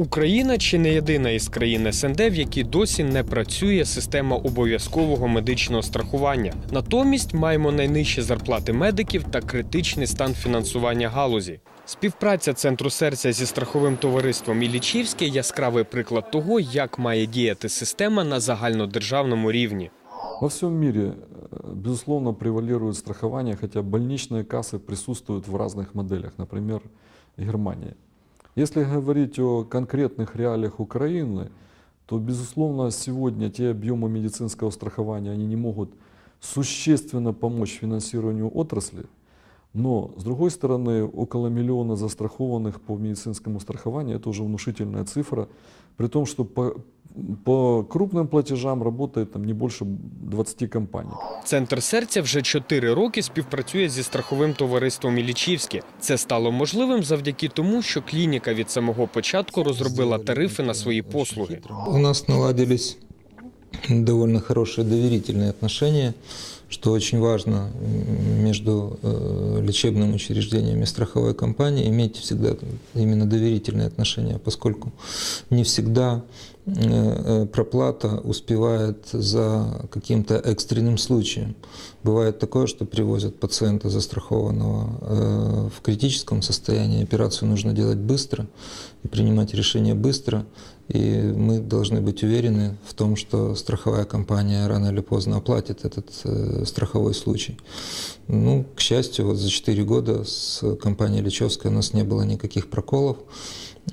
Україна чи не єдина із країн СНД, в якій досі не працює система обов'язкового медичного страхування. Натомість маємо найнижчі зарплати медиків та критичний стан фінансування галузі. Співпраця центру серця зі страховим товариством Іллічівське – яскравий приклад того, як має діяти система на загальнодержавному рівні. Во всем мире, э, безусловно, превалирует страхование, хотя больничные кассы присутствуют в разных моделях, например, Германия. Если говорить о конкретных реалиях Украины, то, безусловно, сегодня те объемы медицинского страхования, они не могут существенно помочь финансированию отрасли, но, с другой стороны, около миллиона застрахованных по медицинскому страхованию – это уже внушительная цифра, при том, что по, по крупным платежам работает там, не больше 20 компаний. Центр серця вже 4 роки співпрацює зі страховим товариством Іллічівське. Це стало можливим завдяки тому, що клініка від самого початку розробила тарифи на свої послуги. У нас наладились довольно хорошие доверительные отношения, что очень важно м, между э, лечебным учреждением и страховой компанией иметь всегда именно доверительные отношения, поскольку не всегда э, э, проплата успевает за каким-то экстренным случаем. Бывает такое, что привозят пациента застрахованного э, в критическом состоянии, операцию нужно делать быстро и принимать решение быстро, и мы должны быть уверены в том, что страховая компания рано или поздно оплатит этот э, страховой случай. Ну, к счастью, вот за 4 года с компанией Личевская у нас не было никаких проколов.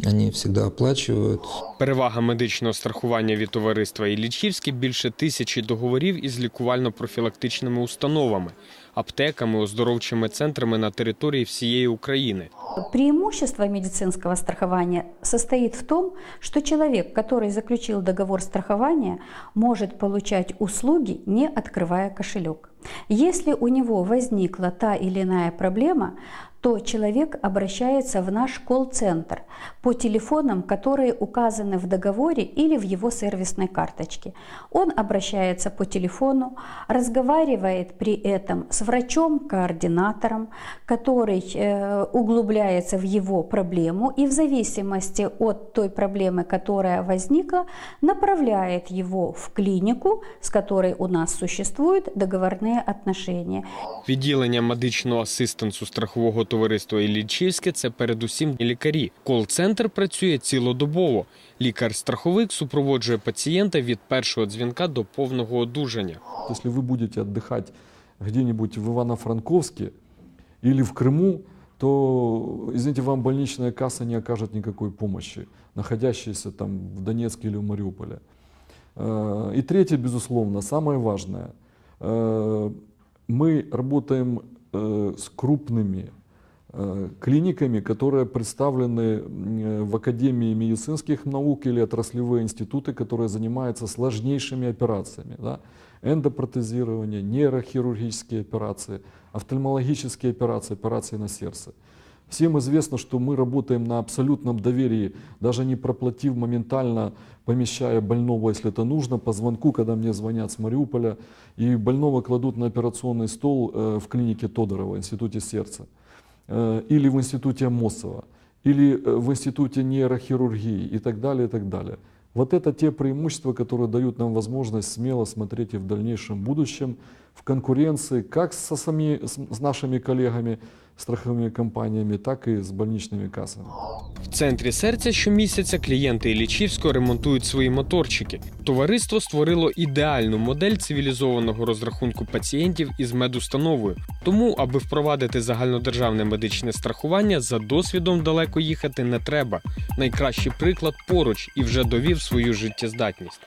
Они всегда оплачивают. Перевага медичного страхування від товариства Іллічівське – більше тисячі договорів із лікувально-профілактичними установами, аптеками, оздоровчими центрами на території всієї України. Преимущество медицинского страхования состоит в том, что человек, который заключил договор страхования, может получать услуги, не открывая кошелек. Если у него возникла та или иная проблема, то человек обращается в наш колл-центр по телефонам, которые указаны в договоре или в его сервисной карточке. Он обращается по телефону, разговаривает при этом с врачом-координатором, который э, углубляется в его проблему и в зависимости от той проблемы, которая возникла, направляет его в клинику, с которой у нас существуют договорные отношения. Відділення медичного асистенсу страхового товариства Іллічівське – це передусім лікарі. Кол-центр працює цілодобово. Лікар-страховик супроводжує пацієнта від першого дзвінка до повного одужання. Если вы будете отдыхать где-нибудь в Ивано-Франковске или в Крыму, то, извините, вам больничная касса не окажет никакой помощи, находящаяся там в Донецке или в Мариуполе. Э, И третье, безусловно, самое важное. Э, Мы работаем э, с крупными э, клиниками, которые представлены в Академии медицинских наук или отраслевые институты, которые занимаются сложнейшими операциями. Да? Эндопротезирование, нейрохирургические операции, офтальмологические операции, операции на сердце. Всем известно, что мы работаем на абсолютном доверии, даже не проплатив моментально, помещая больного, если это нужно, по звонку, когда мне звонят с Мариуполя, и больного кладут на операционный стол э, в клинике Тодорова, Институте сердца, э, или в Институте Мосова, или э, в Институте нейрохирургии и так далее, и так далее. Вот это те преимущества, которые дают нам возможность смело смотреть и в дальнейшем будущем в конкуренции как со сами, с, нашими коллегами, страховыми компаниями, так и с больничными кассами. В центрі серця щомісяця клієнти Іллічівського ремонтують свої моторчики. Товариство створило ідеальну модель цивілізованого розрахунку пацієнтів із медустановою. Тому, аби впровадити загальнодержавне медичне страхування, за досвідом далеко їхати не треба. Найкращий приклад поруч і вже довів свою життєздатність.